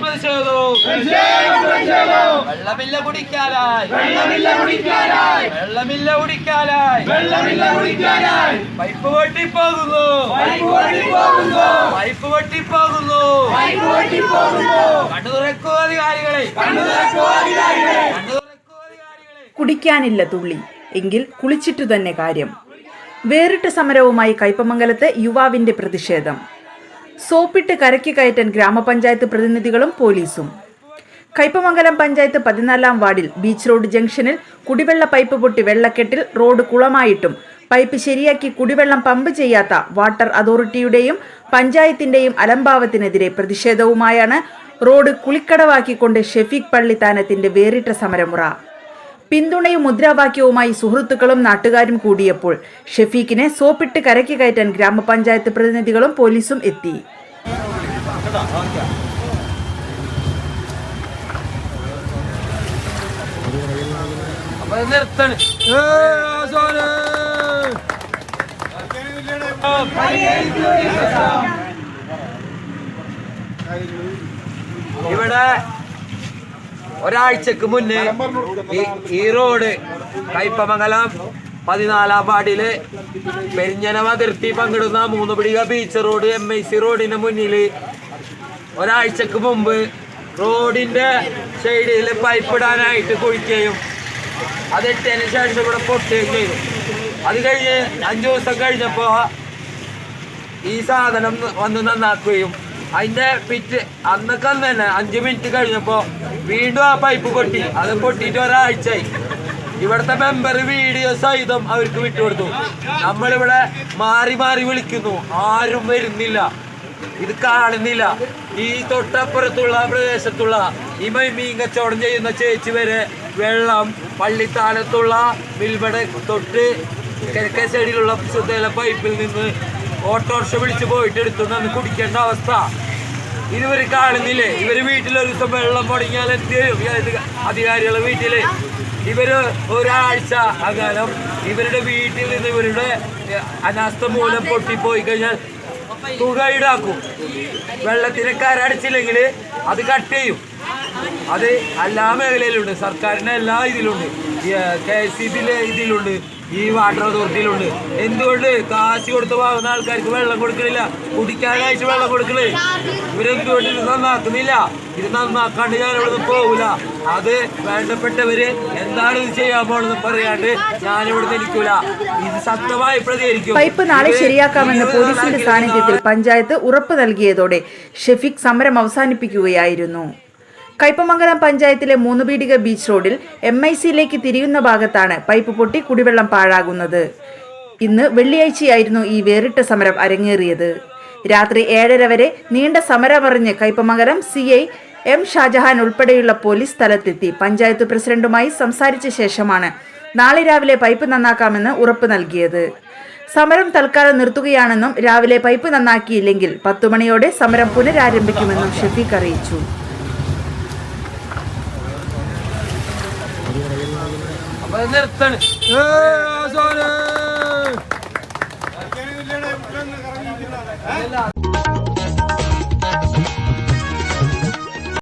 പ്രതിഷേധവും വെള്ളമില്ല കുടിക്കാനായി. വെള്ളമില്ല കുടിക്കാനായി. പൈപ്പ് വെട്ടിപ്പോകുന്നു. പൈപ്പ് വെട്ടിപ്പോകുന്നു. തുറക്കൂ അധികാരികളെ. അധികാരികളെ. കുടിക്കാനില്ല തുള്ളി. എങ്കിൽ കുളിച്ചിട്ടു തന്നെ കാര്യം. വേറിട്ട സമരവുമായി കയ്പമംഗലത്ത് യുവാവിന്റെ പ്രതിഷേധം. സോപ്പിട്ട് കരയ്ക്ക് കയറ്റാൻ ഗ്രാമപഞ്ചായത്ത് പ്രതിനിധികളും പോലീസും. കയ്പമംഗലം പഞ്ചായത്ത് പതിനാലാം വാർഡിൽ ബീച്ച് റോഡ് ജംഗ്ഷനിൽ കുടിവെള്ള പൈപ്പ് പൊട്ടി വെള്ളക്കെട്ടിൽ റോഡ് കുളമായിട്ടും പൈപ്പ് ശരിയാക്കി കുടിവെള്ളം പമ്പ് ചെയ്യാത്ത വാട്ടർ അതോറിറ്റിയുടെയും പഞ്ചായത്തിന്റെയും അലംഭാവത്തിനെതിരെ പ്രതിഷേധവുമായാണ് റോഡ് കുളിക്കടവാക്കിക്കൊണ്ട് ഷെഫീഖ് പള്ളിത്താനത്തിന്റെ വേറിട്ട സമരമുറ. പിന്തുണയും മുദ്രാവാക്യവുമായി സുഹൃത്തുക്കളും നാട്ടുകാരും കൂടിയപ്പോൾ ഷെഫീഖിനെ സോപ്പിട്ട് കരയ്ക്ക് കയറ്റാൻ ഗ്രാമപഞ്ചായത്ത് പ്രതിനിധികളും പോലീസും എത്തി. നിർത്താണ് ഇവിടെ ഒരാഴ്ചക്ക് മുന്നേ ഈ- ഈ റോഡ് കയ്പമംഗലം പതിനാലാം വാർഡിൽ പെരിഞ്ഞനം അതിർത്തി പങ്കിടുന്ന Moonupeedika beach road M I C റോഡിന് മുന്നിൽ ഒരാഴ്ചക്ക് മുമ്പ് റോഡിന്റെ സൈഡിൽ പൈപ്പ് ഇടാനായിട്ട് കുഴിക്കുകയും അതിട്ടതിന് ശേഷം ഇവിടെ പൊട്ടുകയും ചെയ്തു. അത് കഴിഞ്ഞ് അഞ്ചു ദിവസം കഴിഞ്ഞപ്പോ ഈ സാധനം വന്ന് നന്നാക്കുകയും അതിന്റെ പിറ്റ് അന്നൊക്കെ അന്ന് തന്നെ അഞ്ച് മിനിറ്റ് കഴിഞ്ഞപ്പോ വീണ്ടും ആ പൈപ്പ് പൊട്ടി. അത് പൊട്ടിയിട്ട് ഒരാഴ്ചയായി. ഇവിടുത്തെ മെമ്പർ വീഡിയോ സഹിതം അവർക്ക് വിട്ടുകൊടുത്തു നമ്മളിവിടെ മാറി മാറി വിളിക്കുന്നു. ആരും വരുന്നില്ല. ഇത് കാണുന്നില്ല. ഈ തൊട്ടപ്പുറത്തുള്ള പ്രദേശത്തുള്ള ഈ മീൻ കച്ചവടം ചെയ്യുന്ന ചേച്ചി വരെ വെള്ളം പള്ളിത്താനത്തുള്ള മിൽബടെ തൊട്ട് കിഴക്കേ സൈഡിലുള്ള പൈപ്പിൽ നിന്ന് ഓട്ടോറിക്ഷ വിളിച്ച് പോയിട്ട് എടുത്തു നിന്ന് കുടിക്കേണ്ട അവസ്ഥ. ഇതുവരെ കാണുന്നില്ലേ? ഇവർ വീട്ടിൽ ഒരു ദിവസം വെള്ളം മുടങ്ങിയാൽ എന്ത് അധികാരികളെ വീട്ടിലെ. ഇവർ ഒരാഴ്ച അകാലം ഇവരുടെ വീട്ടിൽ നിന്ന് ഇവരുടെ അനാസ്ഥ മൂലം പൊട്ടിപ്പോയി കഴിഞ്ഞാൽ തുക ഈടാക്കും. വെള്ളത്തിന് കരടച്ചില്ലെങ്കിൽ അത് കട്ട് ചെയ്യും. അത് എല്ലാ മേഖലയിലുണ്ട്. സർക്കാരിന്റെ എല്ലാ ഇതിലുണ്ട്. കെ എസ് ഇതിലുണ്ട്. ഈ വാട്ടർ അതോറിറ്റിയിലുണ്ട് എന്തുകൊണ്ട് കാശ് കൊടുത്ത് വാങ്ങുന്ന ആൾക്കാർക്ക് വെള്ളം കൊടുക്കണില്ല? കുടിക്കാനായിട്ട് വെള്ളം കൊടുക്കണേ. ഇവരെന്തുകൊണ്ട് ഇത് നന്നാക്കുന്നില്ല? ഇത് നന്നാക്കാണ്ട് ഞാൻ ഇവിടെ നിന്ന് പോകൂല അത് വേണ്ടപ്പെട്ടവര് എന്താണ് ഇത് ചെയ്യാൻ പോണെന്ന് പറയാണ്ട് ഞാൻ ഇവിടെ നിൽക്കൂല. ഇത് സത്യമായി പ്രതികരിക്കും. പൈപ്പ് നാളെ ശരിയാക്കാമെന്ന് പോലീസിന്റെ സാന്നിധ്യത്തിൽ പഞ്ചായത്ത് ഉറപ്പ് നൽകിയതോടെ ഷെഫിക് സമരം അവസാനിപ്പിക്കുകയായിരുന്നു. കയ്പമംഗലം പഞ്ചായത്തിലെ മൂന്ന് പീടിക ബീച്ച് റോഡിൽ എം ഐ സിയിലേക്ക് തിരിയുന്ന ഭാഗത്താണ് പൈപ്പ് പൊട്ടി കുടിവെള്ളം പാഴാകുന്നത്. ഇന്ന് വെള്ളിയാഴ്ചയായിരുന്നു ഈ വേറിട്ട സമരം അരങ്ങേറിയത്. രാത്രി ഏഴര വരെ നീണ്ട സമരമറിഞ്ഞ് Kaipamangalam C I M Shajahan ഉൾപ്പെടെയുള്ള പോലീസ് സ്ഥലത്തെത്തി. പഞ്ചായത്ത് പ്രസിഡന്റുമായി സംസാരിച്ച ശേഷമാണ് നാളെ രാവിലെ പൈപ്പ് നന്നാക്കാമെന്ന് ഉറപ്പ് നൽകിയത്. സമരം തൽക്കാലം നിർത്തുകയാണെന്നും രാവിലെ പൈപ്പ് നന്നാക്കിയില്ലെങ്കിൽ പത്തുമണിയോടെ സമരം പുനരാരംഭിക്കുമെന്നും ഷഫീഖ് അറിയിച്ചു. അപ്പൊ നിർത്തണ് ഏ, ആശാനെ.